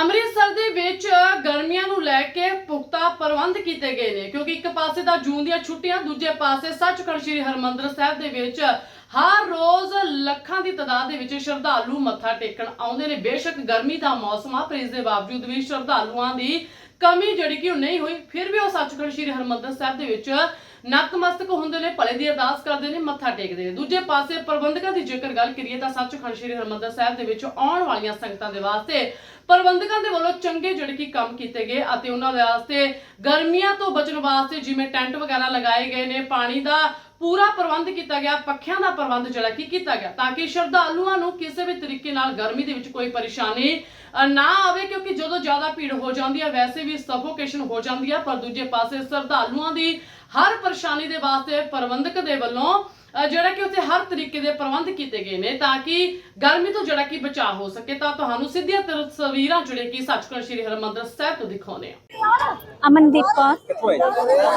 ਅੰਮ੍ਰਿਤਸਰ ਦੇ ਵਿੱਚ ਗਰਮੀਆਂ ਨੂੰ ਲੈ ਕੇ ਪੁਖਤਾ ਪ੍ਰਬੰਧ ਕੀਤੇ ਗਏ ਨੇ, ਕਿਉਂਕਿ ਇੱਕ ਪਾਸੇ ਤਾਂ ਜੂਨ ਦੀਆਂ ਛੁੱਟੀਆਂ, ਦੂਜੇ ਪਾਸੇ ਸੱਚਖੰਡ ਸ੍ਰੀ ਹਰਮੰਦਰ ਸਾਹਿਬ ਦੇ ਵਿੱਚ ਹਰ ਰੋਜ਼ ਲੱਖਾਂ ਦੀ ਤਾਦਾਦ ਦੇ ਵਿੱਚ ਸ਼ਰਧਾਲੂ ਮੱਥਾ ਟੇਕਣ ਆਉਂਦੇ ਨੇ। ਬੇਸ਼ੱਕ ਗਰਮੀ ਦਾ ਮੌਸਮ ਆ, ਪਰ ਇਸ ਦੇ ਬਾਵਜੂਦ ਵੀ ਸ਼ਰਧਾਲੂਆਂ ਦੀ ਕਮੀ ਜਿਹੜੀ ਕਿ ਉਹ ਨਹੀਂ ਹੋਈ, ਫਿਰ ਵੀ ਉਹ ਸੱਚਖੰਡ ਸ੍ਰੀ ਹਰਮੰਦਰ ਸਾਹਿਬ ਦੇ ਵਿੱਚ ਨਤਮਸਤਕ ਹੁੰਦੇ ਨੇ, ਭਲੇ ਦੀ ਅਰਦਾਸ ਕਰਦੇ ਨੇ, ਮੱਥਾ ਟੇਕਦੇ ਨੇ। ਦੂਜੇ ਪਾਸੇ ਪ੍ਰਬੰਧਕਾਂ ਦੀ ਜੇਕਰ ਗੱਲ ਕਰੀਏ ਤਾਂ ਸੱਚਖੰਡ ਸ੍ਰੀ ਹਰਮੰਦਰ ਸਾਹਿਬ ਦੇ ਵਿੱਚ ਆਉਣ ਵਾਲੀਆਂ ਸੰਗਤਾਂ ਦੇ ਵਾਸਤੇ ਪ੍ਰਬੰਧਕਾਂ ਦੇ ਵੱਲੋਂ ਚੰਗੇ ਜਿਹੜੇ ਕਿ ਕੰਮ ਕੀਤੇ ਗਏ ਅਤੇ ਉਹਨਾਂ ਦੇ ਵਾਸਤੇ ਗਰਮੀਆਂ ਤੋਂ ਬਚਣ ਵਾਸਤੇ ਜਿਵੇਂ ਟੈਂਟ ਵਗੈਰਾ ਲਗਾਏ ਗਏ ਨੇ, ਪਾਣੀ ਦਾ ਪੂਰਾ ਪ੍ਰਬੰਧ ਕੀਤਾ ਗਿਆ, ਪੱਖਿਆਂ ਦਾ ਪ੍ਰਬੰਧ ਜਿਹੜਾ ਕਿ ਕੀਤਾ ਗਿਆ, ਤਾਂ ਕਿ ਸ਼ਰਧਾਲੂਆਂ ਨੂੰ ਕਿਸੇ ਵੀ ਤਰੀਕੇ ਨਾਲ ਗਰਮੀ ਦੇ ਵਿੱਚ ਕੋਈ ਪਰੇਸ਼ਾਨੀ ਨਾ ਆਵੇ, ਕਿਉਂਕਿ ਜਦੋਂ ਜ਼ਿਆਦਾ ਭੀੜ ਹੋ ਜਾਂਦੀ ਹੈ, ਵੈਸੇ ਵੀ ਸਫੋਕੇਸ਼ਨ ਹੋ ਜਾਂਦੀ ਹੈ, ਪਰ ਦੂਜੇ ਪਾਸੇ ਸ਼ਰਧਾਲੂਆਂ ਦੀ ਹਰ ਪਰੇਸ਼ਾਨੀ ਦੇ ਵਾਸਤੇ ਪ੍ਰਬੰਧਕ ਦੇ ਵੱਲੋਂ ਜਿਹੜਾ ਕਿ ਉੱਥੇ ਹਰ ਤਰੀਕੇ ਦੇ ਪ੍ਰਬੰਧ ਕੀਤੇ ਗਏ ਨੇ ਤਾਂ ਕਿ ਗਰਮੀ ਤੋਂ ਜਿਹੜਾ ਕਿ ਬਚਾਅ ਹੋ ਸਕੇ ਤਾਂ ਤੁਹਾਨੂੰ ਸਿੱਧੀਆਂ ਤਸਵੀਰਾਂ ਜਿਹੜੇ ਕਿ ਸੱਚਖੰਡ ਸ੍ਰੀ ਹਰਿਮੰਦਰ ਸਾਹਿਬ ਤੋਂ ਦਿਖਾਉਂਦੇ ਆ ਅਮਨਦੀਪ ਕੌਰ?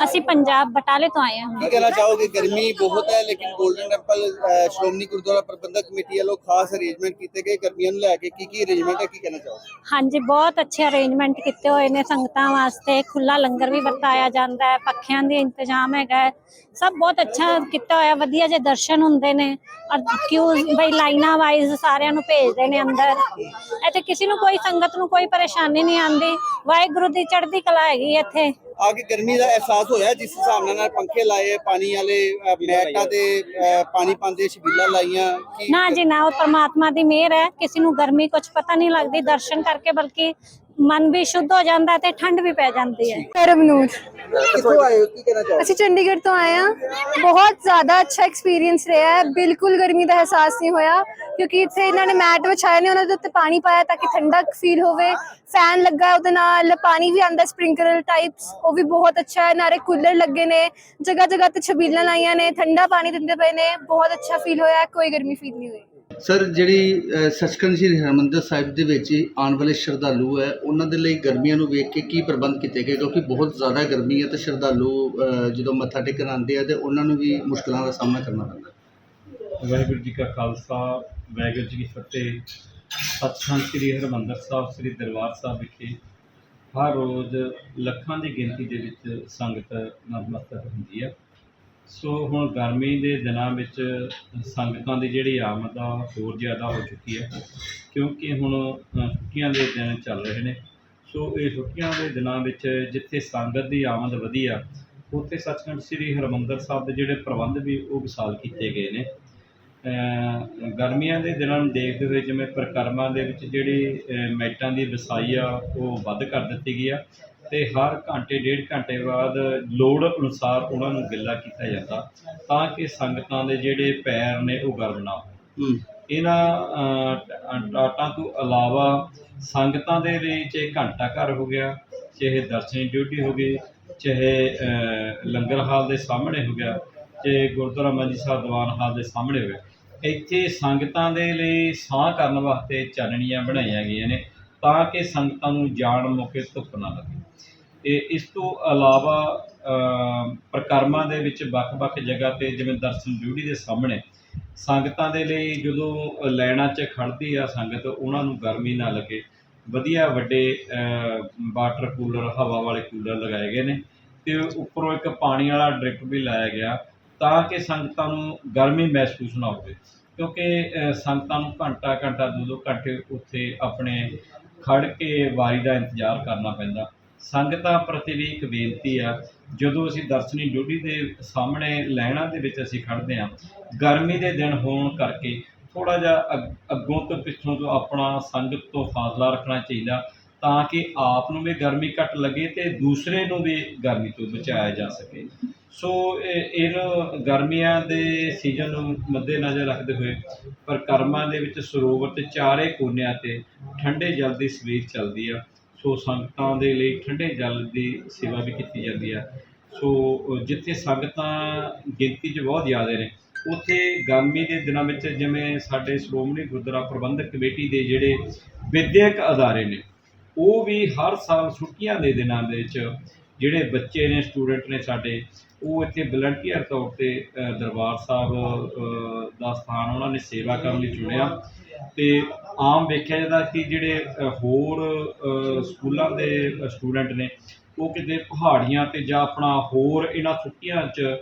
ਅਸੀਂ ਪੰਜਾਬ ਬਟਾਲੇ ਤੋਂ ਆਏ ਹਾਂ। ਕੀ ਕਹਿਣਾ ਚਾਹੋਗੇ? ਗਰਮੀ ਬਹੁਤ ਹੈ ਲੇਕਿਨ Golden Temple Shiromani Gurdwara Parbandhak Committee ਵੱਲੋਂ ਖਾਸ ਅਰੇਂਜਮੈਂਟ ਕੀਤੇ ਗਏ। ਗਰਮੀਆਂ ਨੂੰ ਲੈ ਕੇ ਕੀ ਕੀ ਅਰੇਂਜਮੈਂਟ ਹੈ ਕੀ ਕਹਿਣਾ ਚਾਹੋਗੇ? ਹਾਂਜੀ ਬਹੁਤ ਅੱਛੇ ਅਰੇਂਜਮੈਂਟ ਕੀਤੇ ਹੋਏ ਨੇ ਸੰਗਤਾਂ ਵਾਸਤੇ। ਖੁੱਲਾ ਲੰਗਰ ਵੀ ਵਰਤਾਇਆ ਜਾਂਦਾ ਹੈ ਪੱਖਿਆਂ ਦੇ ਇੰਤਜ਼ਾਮ ਹੈਗਾ। ਸਭ ਬਹੁਤ ਅੱਛਾ ਕੀਤਾ ਹੋਇਆ ਵਧੀਆ ਜੇ ਦਰਸ਼ਨ ਹੁੰਦੇ ਨੇ ਔਰ ਕਿਉਂ ਬਈ ਲਾਈਨਾਂ ਵਾਈਜ਼ ਸਾਰਿਆਂ ਨੂੰ ਭੇਜਦੇ ਨੇ ਅੰਦਰ। ਇੱਥੇ ਕਿਸੇ ਨੂੰ ਕੋਈ ਸੰਗਤ ਨੂੰ ਕੋਈ ਪਰੇਸ਼ਾਨੀ ਨਹੀਂ ਆਂਦੀ ਵਾਹਿਗੁਰੂ ਦੀ ਚੜ੍ਹਦੀ ਕਲਾ ਹੈਗੀ ਇੱਥੇ। ਆ ਕੇ ਗਰਮੀ ਦਾ ਅਹਿਸਾਸ ਹੋਇਆ ਜਿਸ ਹਿਸਾਬ ਨਾਲ ਪੰਖੇ ਲਾਏ ਪਾਣੀ ਵਾਲੇ ਮੈਟਾਂ ਤੇ ਪਾਣੀ ਪਾਉਂਦੇ ਛਬੀਲਾਂ ਲਾਈਆਂ ਨਾ ਜੀ ਨਾ ਉਹ ਪਰਮਾਤਮਾ ਦੀ ਮਿਹਰ ਹੈ। ਕਿਸੇ ਨੂੰ ਗਰਮੀ ਕੁਝ ਪਤਾ ਨਹੀਂ ਲੱਗਦੀ ਦਰਸ਼ਨ ਕਰਕੇ ਬਲਕਿ ਮਨ ਵੀ ਸ਼ੁੱਧ ਹੋ ਜਾਂਦਾ ਤੇ ਠੰਡ ਵੀ ਪੈ ਜਾਂਦੀ ਹੈ। ਰਵਨੂਰ ਕਿੱਥੋਂ ਆਏ ਹੋ? ਕੀ ਕਹਿਣਾ ਚਾਹੋਗੇ? ਅਸੀਂ ਚੰਡੀਗੜ੍ਹ ਤੋਂ ਆਏ ਹਾਂ। ਬਹੁਤ ਜ਼ਿਆਦਾ ਅੱਛਾ ਐਕਸਪੀਰੀਅੰਸ ਰਿਹਾ ਹੈ। ਬਿਲਕੁਲ ਗਰਮੀ ਦਾ ਅਹਿਸਾਸ ਨਹੀਂ ਹੋਇਆ ਕਿਉਂਕਿ ਇੱਥੇ ਇਹਨਾਂ ਨੇ ਮੈਟ ਵਿਛਾਏ ਨੇ ਉਹਨਾਂ ਦੇ ਉੱਤੇ ਪਾਣੀ ਪਾਇਆ ਤਾਂ ਕਿ ਠੰਡਕ ਫੀਲ ਹੋਵੇ। ਫੈਨ ਲੱਗਾ ਹੈ, ਉਹਦੇ ਨਾਲ ਪਾਣੀ ਵੀ ਆਂਦਾ ਸਪ੍ਰਿੰਕਲਰ ਟਾਈਪਸ ਉਹ ਵੀ ਬਹੁਤ ਅੱਛਾ ਹੈ। ਨਾਲੇ ਕੂਲਰ ਲੱਗੇ ਨੇ ਜਗ੍ਹਾ ਜਗ੍ਹਾ ਤੇ ਛਬੀਲਾਂ ਲਾਈਆਂ ਨੇ ਠੰਡਾ ਪਾਣੀ ਦਿੰਦੇ ਪਏ ਨੇ ਬਹੁਤ ਅੱਛਾ ਫੀਲ ਹੋਇਆ ਕੋਈ ਗਰਮੀ ਫੀਲ ਨਹੀਂ ਹੋਈ। ਸਰ ਜਿਹੜੀ ਅ, ਸੱਚਖੰਡ ਸ੍ਰੀ ਹਰਿਮੰਦਰ ਸਾਹਿਬ ਦੇ ਵਿੱਚ ਆਉਣ ਵਾਲੇ ਸ਼ਰਧਾਲੂ ਹੈ ਉਹਨਾਂ ਦੇ ਲਈ ਗਰਮੀਆਂ ਨੂੰ ਵੇਖ ਕੇ ਕੀ ਪ੍ਰਬੰਧ ਕੀਤੇ ਗਏ? ਕਿਉਂਕਿ ਬਹੁਤ ਜ਼ਿਆਦਾ ਗਰਮੀ ਹੈ ਤੇ ਸ਼ਰਧਾਲੂ ਜਦੋਂ ਮੱਥਾ ਟੇਕਣ ਆਉਂਦੇ ਆ ਤੇ ਉਹਨਾਂ ਨੂੰ ਵੀ ਮੁਸ਼ਕਲਾਂ ਦਾ ਸਾਹਮਣਾ ਕਰਨਾ ਪੈਂਦਾ। ਵਾਹਿਗੁਰੂ ਜੀ ਕਾ ਖਾਲਸਾ ਵਾਹਿਗੁਰੂ ਜੀ ਕੀ ਫਤਿਹ। ਸਤਿਸੰਗ ਸ੍ਰੀ ਹਰਿਮੰਦਰ ਸਾਹਿਬ ਸ੍ਰੀ ਦਰਬਾਰ ਸਾਹਿਬ ਵਿਖੇ ਹਰ ਰੋਜ਼ ਲੱਖਾਂ ਦੀ ਗਿਣਤੀ ਦੇ ਵਿੱਚ ਸੰਗਤ ਨਤਮਸਤਕ ਹੁੰਦੀ ਹੈ। ਸੋ ਹੁਣ ਗਰਮੀ ਦੇ ਦਿਨਾਂ ਵਿੱਚ ਸੰਗਤਾਂ ਦੀ ਜਿਹੜੀ ਆਮਦ ਆ ਹੋਰ ਜ਼ਿਆਦਾ ਹੋ ਚੁੱਕੀ ਹੈ ਕਿਉਂਕਿ ਹੁਣ ਛੁੱਟੀਆਂ ਦੇ ਦਿਨ ਚੱਲ ਰਹੇ ਨੇ। ਸੋ ਇਹ ਛੁੱਟੀਆਂ ਦੇ ਦਿਨਾਂ ਵਿੱਚ ਜਿੱਥੇ ਸੰਗਤ ਦੀ ਆਮਦ ਵਧੀ ਆ ਉੱਥੇ ਸੱਚਖੰਡ ਸ੍ਰੀ ਹਰਿਮੰਦਰ ਸਾਹਿਬ ਦੇ ਜਿਹੜੇ ਪ੍ਰਬੰਧ ਵੀ ਉਹ ਵਿਸਾਲ ਕੀਤੇ ਗਏ ਨੇ। ਗਰਮੀਆਂ ਦੇ ਦਿਨਾਂ ਨੂੰ ਦੇਖਦੇ ਹੋਏ ਜਿਵੇਂ ਪ੍ਰਕਰਮਾਂ ਦੇ ਵਿੱਚ ਜਿਹੜੀ ਅ, ਮੈਟਾਂ ਦੀ ਵਿਸਾਈ ਆ ਉਹ ਵੱਧ ਕਰ ਦਿੱਤੀ ਗਈ ਆ। ਤੇ ਹਰ ਘੰਟੇ ਡੇਢ ਘੰਟੇ ਬਾਅਦ ਲੋੜ ਅਨੁਸਾਰ ਉਹਨਾਂ ਨੂੰ ਗਿੱਲਾ ਕੀਤਾ ਜਾਂਦਾ ਤਾਂ ਕਿ ਸੰਗਤਾਂ ਦੇ ਜਿਹੜੇ ਪੈਰ ਨੇ ਉਹ ਗਰਮ ਨਾ ਹੋਣ। ਇਹਨਾਂ ਟਾਟਾਂ ਤੋਂ ਇਲਾਵਾ ਸੰਗਤਾਂ ਦੇ ਲਈ ਚਾਹੇ ਘੰਟਾ ਘਰ ਹੋ ਗਿਆ ਚਾਹੇ ਦਰਸ਼ਨੀ ਡਿਊਟੀ ਹੋ ਗਈ ਚਾਹੇ ਲੰਗਰ ਹਾਲ ਦੇ ਸਾਹਮਣੇ ਹੋ ਗਿਆ ਚਾਹੇ ਗੁਰਦੁਆਰਾ ਮੰਜੀ ਸਾਹਿਬ ਦੀਵਾਨ ਹਾਲ ਦੇ ਸਾਹਮਣੇ ਹੋ ਗਿਆ। ਇੱਥੇ ਸੰਗਤਾਂ ਦੇ ਲਈ ਸਾਹ ਕਰਨ ਵਾਸਤੇ ਚਾਨਣੀਆਂ ਬਣਾਈਆਂ ਗਈਆਂ ਨੇ। ਤਾਂ ਕਿ ਸੰਗਤਾਂ ਨੂੰ ਜਾਣ ਮੌਕੇ ਧੁੱਪ ਨਾ ਲੱਗੇ। ਇਹ ਇਸ ਤੋਂ ਇਲਾਵਾ ਅ, ਪ੍ਰਕਰਮਾਂ ਦੇ ਵਿੱਚ ਵੱਖ-ਵੱਖ ਜਗ੍ਹਾ ਤੇ ਜਿਵੇਂ ਦਰਸ਼ਨ ਡਿਊਟੀ ਦੇ ਸਾਹਮਣੇ ਸੰਗਤਾਂ ਦੇ ਲਈ ਜਦੋਂ ਲਾਈਨਾਂ 'ਚ ਖੜਦੀ ਆ ਸੰਗਤ ਉਹਨਾਂ ਨੂੰ ਗਰਮੀ ਨਾ ਲੱਗੇ। ਵਧੀਆ ਵੱਡੇ ਵਾਟਰ ਕੂਲਰ ਹਵਾ ਵਾਲੇ ਕੂਲਰ ਲਗਾਏ ਗਏ ਨੇ ਤੇ ਉੱਪਰੋਂ ਇੱਕ ਪਾਣੀ ਵਾਲਾ ਡ੍ਰਿਪ ਵੀ ਲਾਇਆ ਗਿਆ ਤਾਂ ਕਿ ਸੰਗਤਾਂ ਨੂੰ ਗਰਮੀ ਮਹਿਸੂਸ ਨਾ ਹੋਵੇ। ਕਿਉਂਕਿ ਸੰਗਤਾਂ ਨੂੰ ਘੰਟਾ ਘੰਟਾ ਦੋ ਦੋ ਘੰਟੇ ਉੱਥੇ ਆਪਣੇ ਖੜ ਕੇ ਵਾਰੀ ਦਾ ਇੰਤਜ਼ਾਰ ਕਰਨਾ ਪੈਂਦਾ। ਸੰਗਤਾਂ ਪ੍ਰਤੀ ਵੀ ਇੱਕ ਬੇਨਤੀ ਆ, ਜਦੋਂ ਅਸੀਂ ਦਰਸ਼ਨੀ ਡਿਊਟੀ ਦੇ ਸਾਹਮਣੇ ਲਾਈਨਾਂ ਦੇ ਵਿੱਚ ਅਸੀਂ ਖੜਦੇ ਹਾਂ, ਗਰਮੀ ਦੇ ਦਿਨ ਹੋਣ ਕਰਕੇ ਥੋੜਾ ਜਿਹਾ ਅੱਗ- ਅੱਗੋਂ ਤੋਂ ਪਿੱਛੋਂ ਤੋਂ ਆਪਣਾ ਸੰਗਤ ਤੋਂ ਫਾਸਲਾ ਰੱਖਣਾ ਚਾਹੀਦਾ ਤਾਂ ਕਿ ਆਪ ਨੂੰ ਵੀ ਗਰਮੀ ਘੱਟ ਲੱਗੇ ਤੇ ਦੂਸਰੇ ਨੂੰ ਵੀ ਗਰਮੀ ਤੋਂ ਬਚਾਇਆ ਜਾ ਸਕੇ। ਸੋ, ਇਹ ਇਹਨੂੰ ਗਰਮੀਆਂ ਦੇ ਸੀਜ਼ਨ ਨੂੰ ਮੱਦੇਨਜ਼ਰ ਰੱਖਦੇ ਹੋਏ ਪ੍ਰਕਰਮਾਂ ਦੇ ਵਿੱਚ ਸਰੋਵਰ ਤੇ ਚਾਰੇ ਕੋਨਿਆਂ ਤੇ ਠੰਡੇ ਜਲ ਦੀ ਸਵੀਰ ਚੱਲਦੀ ਆ। ਸੋ, ਸੰਗਤਾਂ ਦੇ ਲਈ ਠੰਡੇ ਜਲ ਦੀ ਸੇਵਾ ਵੀ ਕੀਤੀ ਜਾਂਦੀ ਆ। ਸੋ, ਜਿੱਥੇ ਸੰਗਤਾਂ ਗਿਣਤੀ 'ਚ ਬਹੁਤ ਜ਼ਿਆਦਾ ਨੇ, ਉੱਥੇ ਗਰਮੀ ਦੇ ਦਿਨਾਂ ਵਿੱਚ ਜਿਵੇਂ ਸਾਡੇ ਸ਼੍ਰੋਮਣੀ ਗੁਰਦੁਆਰਾ ਪ੍ਰਬੰਧਕ ਕਮੇਟੀ ਦੇ ਜਿਹੜੇ ਵਿਦਿਅਕ ਅਦਾਰੇ ਨੇ, ਉਹ ਵੀ ਹਰ ਸਾਲ ਛੁੱਟੀਆਂ ਦੇ ਦਿਨਾਂ ਦੇ ਵਿੱਚ ਜਿਹੜੇ ਬੱਚੇ ਨੇ, ਸਟੂਡੈਂਟ ਨੇ ਸਾਡੇ ਉਹ ਇੱਥੇ ਵਲੰਟੀਅਰ ਤੌਰ ਤੇ ਦਰਬਾਰ ਸਾਹਿਬ ਦਾ ਸਥਾਨ ਉਹਨਾਂ ਨੇ ਸੇਵਾ ਕਰਨ ਲਈ ਚੁਣਿਆ। ਤੇ ਆਮ ਵੇਖਿਆ ਜਾਂਦਾ ਕਿ ਜਿਹੜੇ ਹੋਰ ਸਕੂਲਾਂ ਦੇ ਸਟੂਡੈਂਟ ਨੇ, ਉਹ ਕਿਤੇ ਪਹਾੜੀਆਂ ਤੇ ਜਾਂ ਆਪਣਾ ਹੋਰ ਇਹਨਾਂ ਛੁੱਟੀਆਂ 'ਚ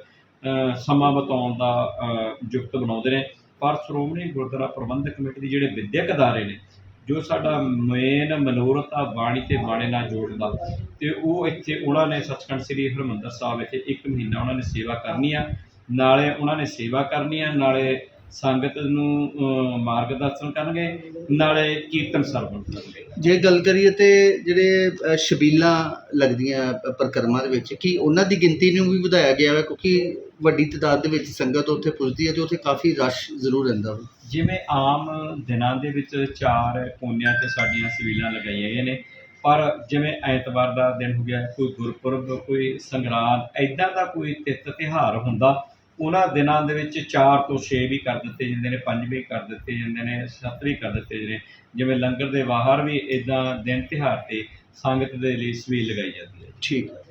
ਸਮਾਂ ਬਿਤਾਉਣ ਦਾ ਯੁਕਤ ਬਣਾਉਂਦੇ ਨੇ। ਪਰ ਸ਼੍ਰੋਮਣੀ ਗੁਰਦੁਆਰਾ ਪ੍ਰਬੰਧਕ ਕਮੇਟੀ ਦੇ ਜਿਹੜੇ ਵਿਦਿਅਕ ਅਦਾਰੇ ਨੇ ਜੋ ਸਾਡਾ ਮੇਨ ਮਨੋਰਥ ਆ ਬਾਣੀ ਤੇ ਬਾਣੇ ਨਾਲ ਜੋੜਦਾ। ਤੇ ਉਹ ਇੱਥੇ ਉਹਨਾਂ ਨੇ ਸੱਚਖੰਡ ਸ੍ਰੀ ਹਰਿਮੰਦਰ ਸਾਹਿਬ ਇੱਥੇ ਇੱਕ ਮਹੀਨਾ ਉਹਨਾਂ ਨੇ ਸੇਵਾ ਕਰਨੀ ਆ। ਨਾਲੇ ਉਹਨਾਂ ਨੇ ਸੇਵਾ ਕਰਨੀ ਆ, ਨਾਲੇ ਸੰਗਤ ਨੂੰ ਅ, ਮਾਰਗਦਰਸ਼ਨ ਕਰਨਗੇ ਨਾਲੇ ਕੀਰਤਨ ਸਰਵਣ ਕਰਨਗੇ। ਜੇ ਗੱਲ ਕਰੀਏ ਤੇ ਜਿਹੜੇ ਅ, ਛਬੀਲਾਂ ਲੱਗਦੀਆਂ ਪਰਿਕਰਮਾ ਦੇ ਵਿੱਚ ਕੀ ਉਹਨਾਂ ਦੀ ਗਿਣਤੀ ਨੂੰ ਵੀ ਵਧਾਇਆ ਗਿਆ ਹੈ ਕਿਉਂਕਿ ਵੱਡੀ ਤਾਦਾਦ ਦੇ ਵਿੱਚ ਸੰਗਤ ਉੱਥੇ ਪੁੱਜਦੀ ਹੈ ਤੇ ਉੱਥੇ ਕਾਫੀ ਰਸ਼ ਜ਼ਰੂਰ ਰਹਿੰਦਾ ਵਾ। ਜਿਵੇਂ ਆਮ ਦਿਨਾਂ ਦੇ ਵਿੱਚ ਚਾਰ ਕੋਨਿਆਂ 'ਤੇ ਸਾਡੀਆਂ ਸਵੀਲਾਂ ਲਗਾਈਆਂ ਗਈਆਂ ਨੇ ਪਰ ਜਿਵੇਂ ਐਤਵਾਰ ਦਾ ਦਿਨ ਹੋ ਗਿਆ ਕੋਈ ਗੁਰਪੁਰਬ ਕੋਈ ਸੰਗਰਾਂਦ ਐਦਾਂ ਦਾ ਕੋਈ ਤਿੱਥ ਤਿਉਹਾਰ ਹੁੰਦਾ ਉਹਨਾਂ ਦਿਨਾਂ ਦੇ ਵਿੱਚ 4 ਤੋਂ 6 ਵੀ ਕਰ ਦਿੱਤੇ ਜਾਂਦੇ ਨੇ 5 ਵੀ ਕਰ ਦਿੱਤੇ ਜਾਂਦੇ ਨੇ 7 ਵੀ ਕਰ ਦਿੱਤੇ ਜਾਂਦੇ ਨੇ। ਜਿਵੇਂ ਲੰਗਰ ਦੇ ਬਾਹਰ ਵੀ ਇਦਾਂ ਦਿਨ ਤਿਉਹਾਰ ਤੇ ਸੰਗਤ ਦੇ ਲਈ ਸਵੀਲ ਲਗਾਈ ਜਾਂਦੀ ਹੈ। ਠੀਕ